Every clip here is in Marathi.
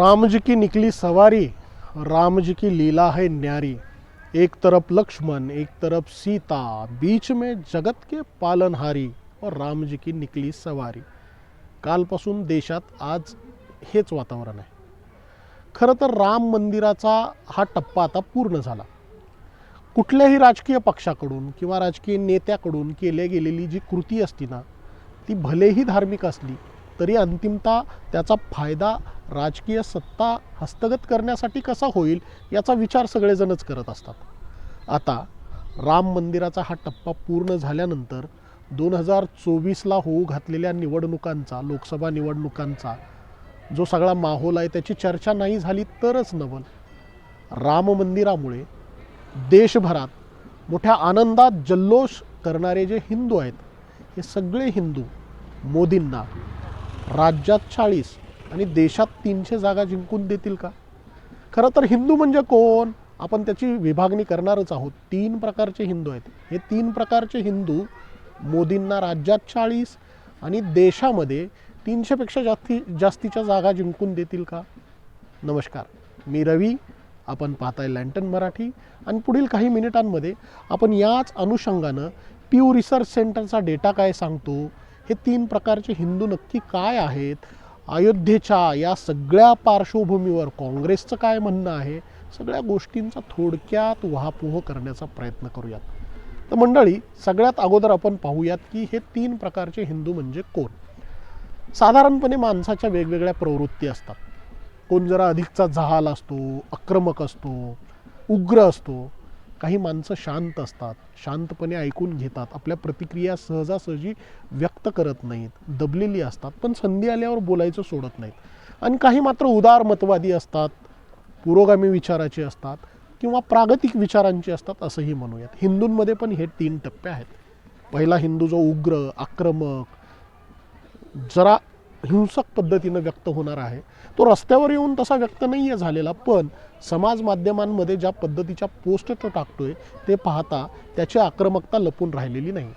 राम जी की निकली सवारी राम जी की लीला है न्यारी। एक तरफ लक्ष्मण एक तरफ सीता बीच में जगत के पालनहारी और राम जी की निकली सवारी। कालपासून देशात आज हेच वातावरण आहे। खरं तर राम मंदिराचा हा टप्पा आता पूर्ण झाला। कुठल्याही राजकीय पक्षाकडून किंवा राजकीय नेत्याकडून केल्या गेलेली जी कृती असती ना ती भलेही धार्मिक असली तरी अंतिमता त्याचा फायदा राजकीय सत्ता हस्तगत करण्यासाठी कसा होईल याचा विचार सगळेजणच करत असतात. आता राम मंदिराचा हा टप्पा पूर्ण झाल्यानंतर दोन हजार चोवीसला होऊ घातलेल्या निवडणुकांचा लोकसभा निवडणुकांचा जो सगळा माहोल आहे त्याची चर्चा नाही झाली तरच नवल. राम मंदिरामुळे देशभरात मोठ्या आनंदात जल्लोष करणारे जे हिंदू आहेत हे सगळे हिंदू मोदींना राज्यात चाळीस आणि देशात तीनशे जागा जिंकून देतील का? खरं तर हिंदू म्हणजे कोण? आपण त्याची विभागणी करणारच आहोत. तीन प्रकारचे हिंदू आहेत. हे तीन प्रकारचे हिंदू मोदींना राज्यात चाळीस आणि देशामध्ये तीनशेपेक्षा जास्ती जास्तीच्या जागा जिंकून देतील का? नमस्कार. मी रवी. आपण पाहताय लँटन मराठी. आणि पुढील काही मिनिटांमध्ये आपण याच अनुषंगानं प्यू रिसर्च सेंटरचा डेटा काय सांगतो? हे तीन प्रकारचे हिंदू नक्की काय आहेत? अयोध्येच्या या सगळ्या पार्श्वभूमीवर काँग्रेसचं काय म्हणणं आहे? सगळ्या गोष्टींचा थोडक्यात वाहपोह करण्याचा प्रयत्न करूयात. तर मंडळी सगळ्यात अगोदर आपण पाहूयात की हे तीन प्रकारचे हिंदू म्हणजे कोण? साधारणपणे माणसाच्या वेगवेगळ्या प्रवृत्ती असतात. कोण जरा अधिकचा जहाल असतो आक्रमक असतो उग्र असतो काही माणसं शांत असतात शांतपणे ऐकून घेतात आपल्या प्रतिक्रिया सहजासहजी व्यक्त करत नाहीत दबलेली असतात पण संधी आल्यावर बोलायचं सोडत नाहीत. आणि काही मात्र उदार मतवादी असतात पुरोगामी विचाराचे असतात किंवा प्रागतिक विचारांचे असतात असंही म्हणूयात. हिंदूंमध्ये पण हे तीन टप्पे आहेत. पहिला हिंदू जो उग्र आक्रमक जरा हिंसक पद्धतीनं व्यक्त होणार आहे. तो रस्त्यावर येऊन तसा व्यक्त नाही आहे झालेला पण समाज माध्यमांमध्ये ज्या पद्धतीच्या पोस्ट तो टाकतोय ते पाहता त्याची आक्रमकता लपून राहिलेली नाही.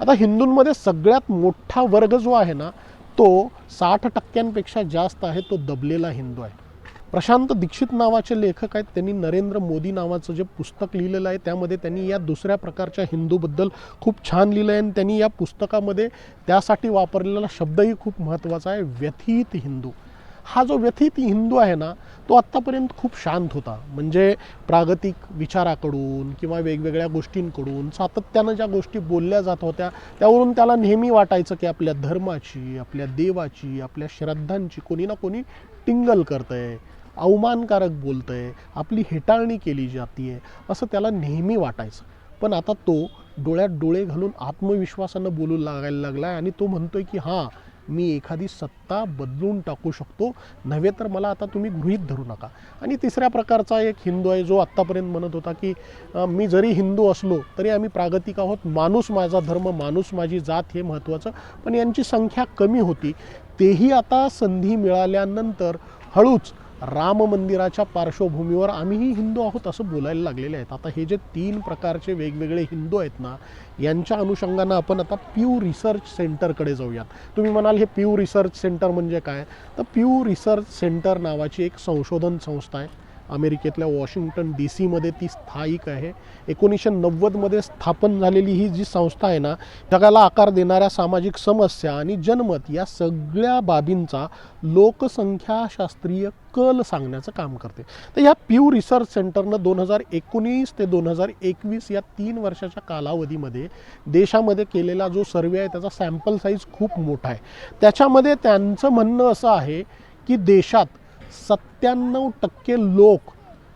आता हिंदूंमध्ये सगळ्यात मोठा वर्ग जो आहे ना तो साठ टक्क्यांपेक्षा जास्त आहे तो दबलेला हिंदू आहे. प्रशांत दीक्षित नावाचे लेखक आहेत. त्यांनी नरेंद्र मोदी नावाचं जे पुस्तक लिहिलेलं आहे त्यामध्ये त्यांनी या दुसऱ्या प्रकारच्या हिंदूबद्दल खूप छान लिहिलं आहे आणि त्यांनी या पुस्तकामध्ये त्यासाठी वापरलेला शब्दही खूप महत्त्वाचा आहे व्यथित हिंदू. हा जो व्यथित हिंदू आहे ना तो आत्तापर्यंत खूप शांत होता. म्हणजे प्रागतिक विचाराकडून किंवा वेगवेगळ्या गोष्टींकडून सातत्यानं ज्या गोष्टी बोलल्या जात होत्या त्यावरून त्याला नेहमी वाटायचं की आपल्या धर्माची आपल्या देवाची आपल्या श्रद्धांची कोणी ना कोणी टिंगल करतंय. अवमानकारक बोलतंय आपली हेटाळणी केली जाते असं त्याला नेहमी वाटायचं. पण आता तो डोळ्यात डोळे घालून आत्मविश्वासानं बोलू लागायला लागला आहे आणि तो म्हणतोय की हां मी एखादी सत्ता बदलून टाकू शकतो नव्हे तर मला आता तुम्ही गृहीत धरू नका. आणि तिसऱ्या प्रकारचा एक हिंदू आहे जो आत्तापर्यंत म्हणत होता की मी जरी हिंदू असलो तरी आम्ही प्रागतिक आहोत माणूस माझा धर्म माणूस माझी जात हे महत्त्वाचं पण यांची संख्या कमी होती. तेही आता संधी मिळाल्यानंतर हळूच राम मंदिराच्या पार्श्वभूमीवर आम्हीही हिंदू आहोत असं बोलायला लागलेले आहेत. आता हे जे तीन प्रकारचे वेगवेगळे हिंदू आहेत ना यांच्या अनुषंगानं आपण आता प्यू रिसर्च सेंटरकडे जाऊयात. तुम्ही म्हणाल हे प्यू रिसर्च सेंटर म्हणजे काय? तर प्यू रिसर्च सेंटर नावाची एक संशोधन संस्था आहे. अमेरिकेतल्या वॉशिंग्टन डी सीमध्ये ती स्थायिक आहे. एकोणीसशे नव्वदमध्ये स्थापन झालेली ही जी संस्था आहे ना जगाला आकार देणाऱ्या सामाजिक समस्या आणि जनमत या सगळ्या बाबींचा लोकसंख्याशास्त्रीय कल सांगण्याचं काम करते. तर या प्यू रिसर्च सेंटरनं दोन हजार एकोणीस ते दोन हजार एकवीस या तीन वर्षाच्या कालावधीमध्ये देशामध्ये केलेला जो सर्वे आहे त्याचा सॅम्पल साईज खूप मोठा आहे. त्याच्यामध्ये त्यांचं म्हणणं असं आहे की देशात सत्त्याण्णव टक्के लोक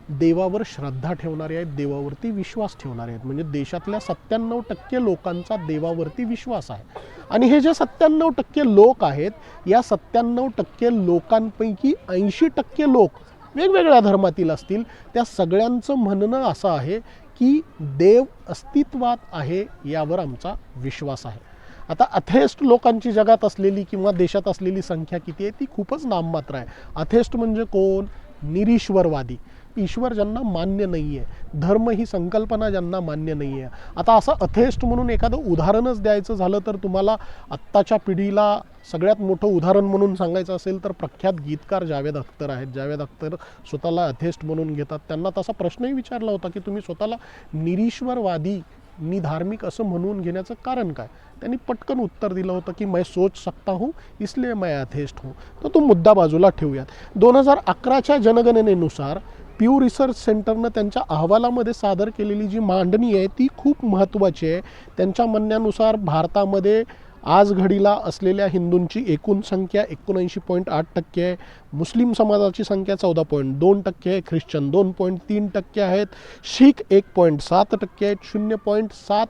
देवावर श्रद्धा ठेवणारे आहेत देवावरती विश्वास ठेवणारे आहेत. म्हणजे देशातल्या सत्त्याण्णव टक्के लोकांचा देवावरती विश्वास आहे. आणि हे जे सत्त्याण्णव टक्के लोक आहेत या सत्त्याण्णव टक्के लोकांपैकी ऐंशी टक्के लोक वेगवेगळ्या धर्मातील असतील. त्या सगळ्यांचं म्हणणं असं आहे की देव अस्तित्वात आहे यावर आमचा विश्वास आहे. आता अथेस्ट लोकांची जगात असलेली किंवा देशात असलेली संख्या किती आहे ती खूपच नाममात्र आहे. अथेस्ट म्हणजे कोण? निरीश्वरवादी. ईश्वर ज्यांना मान्य नाही आहे धर्म ही संकल्पना ज्यांना मान्य नाही आहे आता असं अथेस्ट म्हणून एखादं उदाहरणच द्यायचं झालं तर तुम्हाला आत्ताच्या पिढीला सगळ्यात मोठं उदाहरण म्हणून सांगायचं असेल तर प्रख्यात गीतकार जावेद अख्तर आहेत. जावेद अख्तर स्वतःला अथेस्ट म्हणून घेतात. त्यांना तसा प्रश्नही विचारला होता की तुम्ही स्वतःला निरीश्वरवादी नि धार्मिक असं म्हणून घेण्याचं कारण काय? त्यांनी पटकन उत्तर दिलं होतं की मैं सोच सकता हूँ इसलिए मैं अथेस्ट हूँ. तर तो मुद्दा बाजूला ठेवूयात. दोन हजार अकराच्या जनगणनेनुसार प्यू रिसर्च सेंटरनं त्यांच्या अहवालामध्ये सादर केलेली जी मांडणी आहे ती खूप महत्त्वाची आहे. त्यांच्या म्हणण्यानुसार भारतामध्ये आज घडीला असलेल्या हिंदूंची एकूण संख्या एकोणऐंशी पॉईंट आठ टक्के आहे. मुस्लिम समाजाची संख्या चौदा पॉईंट दोन टक्के आहे. ख्रिश्चन दोन पॉईंट तीन टक्के आहेत. शीख एक पॉईंट सात टक्के आहेत. शून्य पॉईंट सात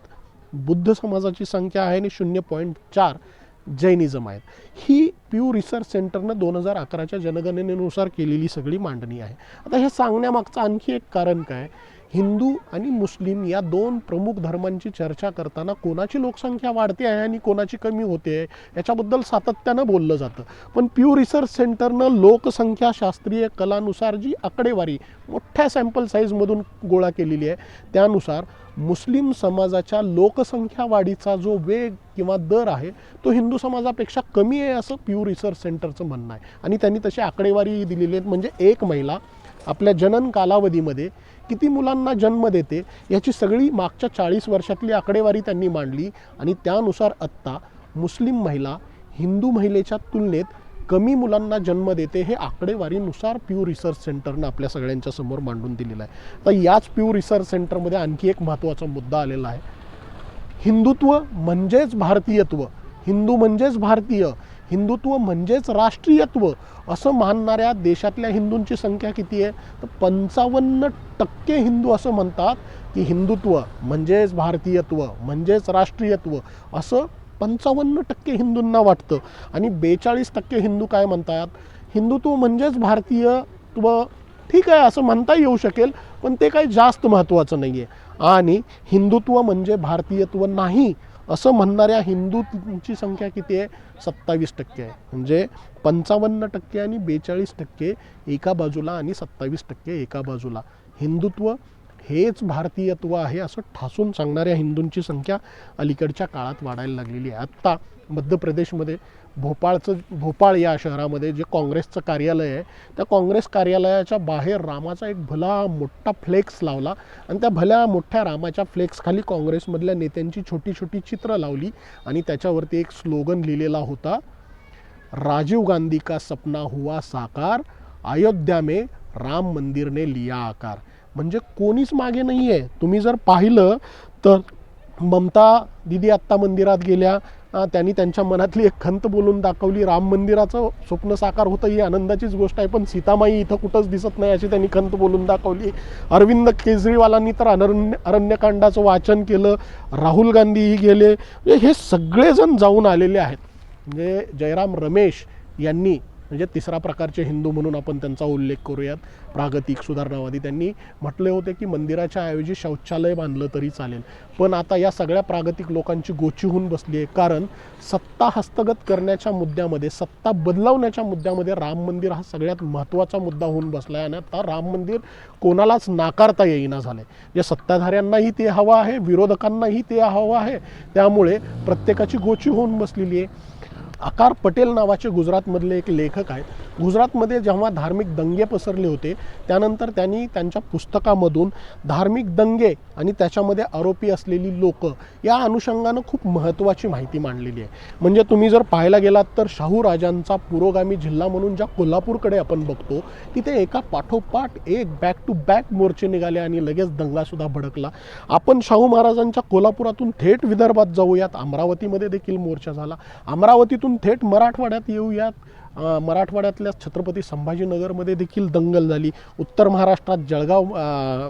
बुद्ध समाजाची संख्या आहे आणि शून्य पॉईंट चार जैनिझम आहेत. ही प्यू रिसर्च सेंटरनं दोन हजार अकराच्या जनगणनेनुसार केलेली सगळी मांडणी आहे. आता हे सांगण्यामागचं आणखी एक कारण काय? हिंदू आणि मुस्लिम या दोन प्रमुख धर्मांची चर्चा करताना कोणाची लोकसंख्या वाढते आहे आणि कोणाची कमी होते आहे याच्याबद्दल सातत्यानं बोललं जातं. पण प्यू रिसर्च सेंटरनं लोकसंख्या शास्त्रीय कलानुसार जी आकडेवारी मोठ्या सॅम्पल साईजमधून गोळा केलेली आहे त्यानुसार मुस्लिम समाजाच्या लोकसंख्या वाढीचा जो वेग किंवा दर आहे तो हिंदू समाजापेक्षा कमी आहे असं प्यू रिसर्च सेंटरचं म्हणणं आहे. आणि त्यांनी तशी आकडेवारी दिलेली आहेत म्हणजे एक महिला आपल्या जनन कालावधीमध्ये किती मुलांना जन्म देते याची सगळी मागच्या चाळीस वर्षातली आकडेवारी त्यांनी मांडली. आणि त्यानुसार आत्ता मुस्लिम महिला हिंदू महिलेच्या तुलनेत कमी मुलांना जन्म देते हे आकडेवारीनुसार प्यू रिसर्च सेंटरनं आपल्या सगळ्यांच्या समोर मांडून दिलेलं आहे. तर याच प्यू रिसर्च सेंटरमध्ये आणखी एक महत्त्वाचा मुद्दा आलेला आहे. हिंदुत्व म्हणजेच भारतीयत्व. हिंदू म्हणजेच भारतीय. हिंदुत्व म्हणजेच राष्ट्रीयत्व असं मानणाऱ्या देशातल्या हिंदूंची संख्या किती आहे? तर पंचावन्न टक्के हिंदू असं म्हणतात की हिंदुत्व म्हणजेच भारतीयत्व म्हणजेच राष्ट्रीयत्व असं पंचावन्न टक्के हिंदूंना वाटतं. आणि बेचाळीस टक्के हिंदू काय म्हणतात? हिंदुत्व म्हणजेच भारतीयत्व. ठीक आहे असं म्हणता येऊ शकेल पण ते काही जास्त महत्त्वाचं नाही आहे आणि हिंदुत्व म्हणजे भारतीयत्व नाही. असं म्हणणाऱ्या हिंदूंची संख्या किती आहे? सत्तावीस टक्के आहे. म्हणजे पंचावन्न टक्के आणि बेचाळीस टक्के एका बाजूला आणि सत्तावीस टक्के एका बाजूला. हिंदुत्व हेच भारतीयत्व आहे असं ठासून सांगणाऱ्या हिंदूंची संख्या अलीकडच्या काळात वाढायला लागलेली आहे. आत्ता मध्य प्रदेशमध्ये भोपाळचं भोपाळ या शहरामध्ये जे काँग्रेसचं कार्यालय आहे त्या काँग्रेस कार्यालयाच्या बाहेर रामाचा एक भला मोठा फ्लेक्स लावला आणि त्या भल्या मोठ्या रामाच्या फ्लेक्सखाली काँग्रेसमधल्या नेत्यांची छोटी छोटी चित्रं लावली आणि त्याच्यावरती एक स्लोगन लिहिलेला होता राजीव गांधी का सपना हुआ साकार अयोध्या में राम मंदिरने लिया आकार. म्हणजे कोणीच मागे नाही आहे तुम्ही जर पाहिलं तर ममता दिदी आत्ता मंदिरात गेल्या त्यांनी त्यांच्या मनातली एक खंत बोलून दाखवली. राम मंदिराचं स्वप्न साकार होतं ही आनंदाचीच गोष्ट आहे पण सीतामाई इथं कुठंच दिसत नाही अशी त्यांनी खंत बोलून दाखवली. अरविंद केजरीवालांनी तर अनरण्य अरण्यकांडाचं वाचन केलं राहुल गांधीही गेले. हे सगळेजण जाऊन आलेले आहेत. म्हणजे जयराम रमेश यांनी म्हणजे तिसरा प्रकारचे हिंदू म्हणून आपण त्यांचा उल्लेख करूयात. प्रागतिक सुधारणावादी त्यांनी म्हटले होते की मंदिराच्या ऐवजी शौचालय बांधलं तरी चालेल. पण आता या सगळ्या प्रागतिक लोकांची गोची होऊन बसली आहे. कारण सत्ता हस्तगत करण्याच्या मुद्द्यामध्ये सत्ता बदलावण्याच्या मुद्द्यामध्ये राम मंदिर हा सगळ्यात महत्त्वाचा मुद्दा होऊन बसला आहे. आणि आता राम मंदिर कोणालाच नाकारता येईना झालं आहे जे सत्ताधाऱ्यांनाही ते हवं आहे विरोधकांनाही ते हवं आहे. त्यामुळे प्रत्येकाची गोची होऊन बसलेली आहे. आकार पटेल नावाचे गुजरातमधले एक लेखक आहेत. गुजरातमध्ये जेव्हा धार्मिक दंगे पसरले होते त्यानंतर त्यांनी त्यांच्या पुस्तकामधून धार्मिक दंगे आणि त्याच्यामध्ये आरोपी असलेली लोक या अनुषंगानं खूप महत्त्वाची माहिती मांडलेली आहे. म्हणजे तुम्ही जर पाहायला गेलात तर शाहू राजांचा पुरोगामी जिल्हा म्हणून ज्या कोल्हापूरकडे आपण बघतो तिथे एका पाठोपाठ एक बॅक टू बॅक मोर्चे निघाले आणि लगेच दंगासुद्धा भडकला. आपण शाहू महाराजांच्या कोल्हापुरातून थेट विदर्भात जाऊयात. अमरावतीमध्ये देखील मोर्चा झाला. अमरावतीतून थेट मराठवाड्यात येऊयात. मराठवाड्यातल्या छत्रपती संभाजीनगरमध्ये देखील दंगल झाली. उत्तर महाराष्ट्रात जळगाव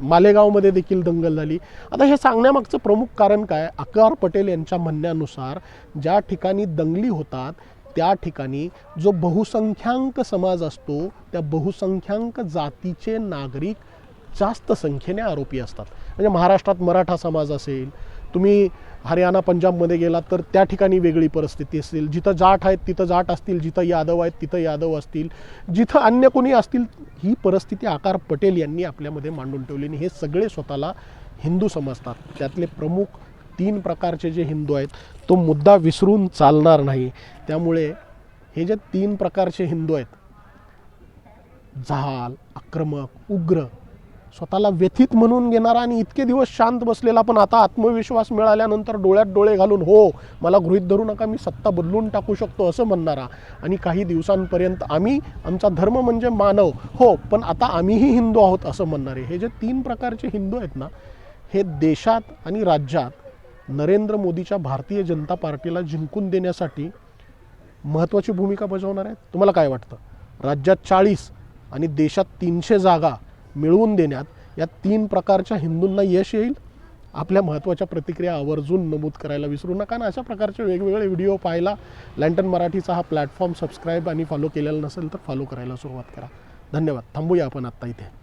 मालेगावमध्ये देखील दंगल झाली. आता हे सांगण्यामागचं प्रमुख कारण काय? अकार पटेल यांच्या म्हणण्यानुसार ज्या ठिकाणी दंगली होतात त्या ठिकाणी जो बहुसंख्यांक समाज असतो त्या बहुसंख्यांक जातीचे नागरिक जास्त संख्येने आरोपी असतात. म्हणजे महाराष्ट्रात मराठा समाज असेल तुम्ही हरियाणा पंजाबमध्ये गेलात तर त्या ठिकाणी वेगळी परिस्थिती असेल. जिथं जाट आहेत तिथं जाट असतील. जिथं यादव आहेत तिथं यादव असतील. जिथं अन्य कोणी असतील ही परिस्थिती आकार पटेल यांनी आपल्यामध्ये मांडून ठेवली आणि हे सगळे स्वतःला हिंदू समजतात. त्यातले प्रमुख तीन प्रकारचे जे हिंदू आहेत तो मुद्दा विसरून चालणार नाही. त्यामुळे हे जे तीन प्रकारचे हिंदू आहेत जहाल आक्रमक उग्र स्वतःला व्यथित म्हणून घेणारा आणि इतके दिवस शांत बसलेला पण आता आत्मविश्वास मिळाल्यानंतर डोळ्यात डोळे घालून हो मला गृहित धरू नका मी सत्ता बदलून टाकू शकतो असं म्हणणारा. आणि काही दिवसांपर्यंत आम्ही आमचा धर्म म्हणजे मानव हो पण आता आम्हीही हिंदू आहोत असं म्हणणारे. हे जे तीन प्रकारचे हिंदू आहेत ना हे देशात आणि राज्यात नरेंद्र मोदीच्या भारतीय जनता पार्टीला जिंकून देण्यासाठी महत्त्वाची भूमिका बजावणार आहेत. तुम्हाला काय वाटतं? राज्यात चाळीस आणि देशात तीनशे जागा मिळवून देण्यात या तीन प्रकारच्या हिंदूंना यश येईल? आपल्या महत्त्वाच्या प्रतिक्रिया आवर्जून नमूद करायला विसरू नका आणि अशा प्रकारचे वेगवेगळे व्हिडिओ पाहायला लँटन मराठीचा हा प्लॅटफॉर्म सबस्क्राईब आणि फॉलो केलेला नसेल तर फॉलो करायला सुरुवात करा. धन्यवाद. थांबूया आपण आत्ता इथे.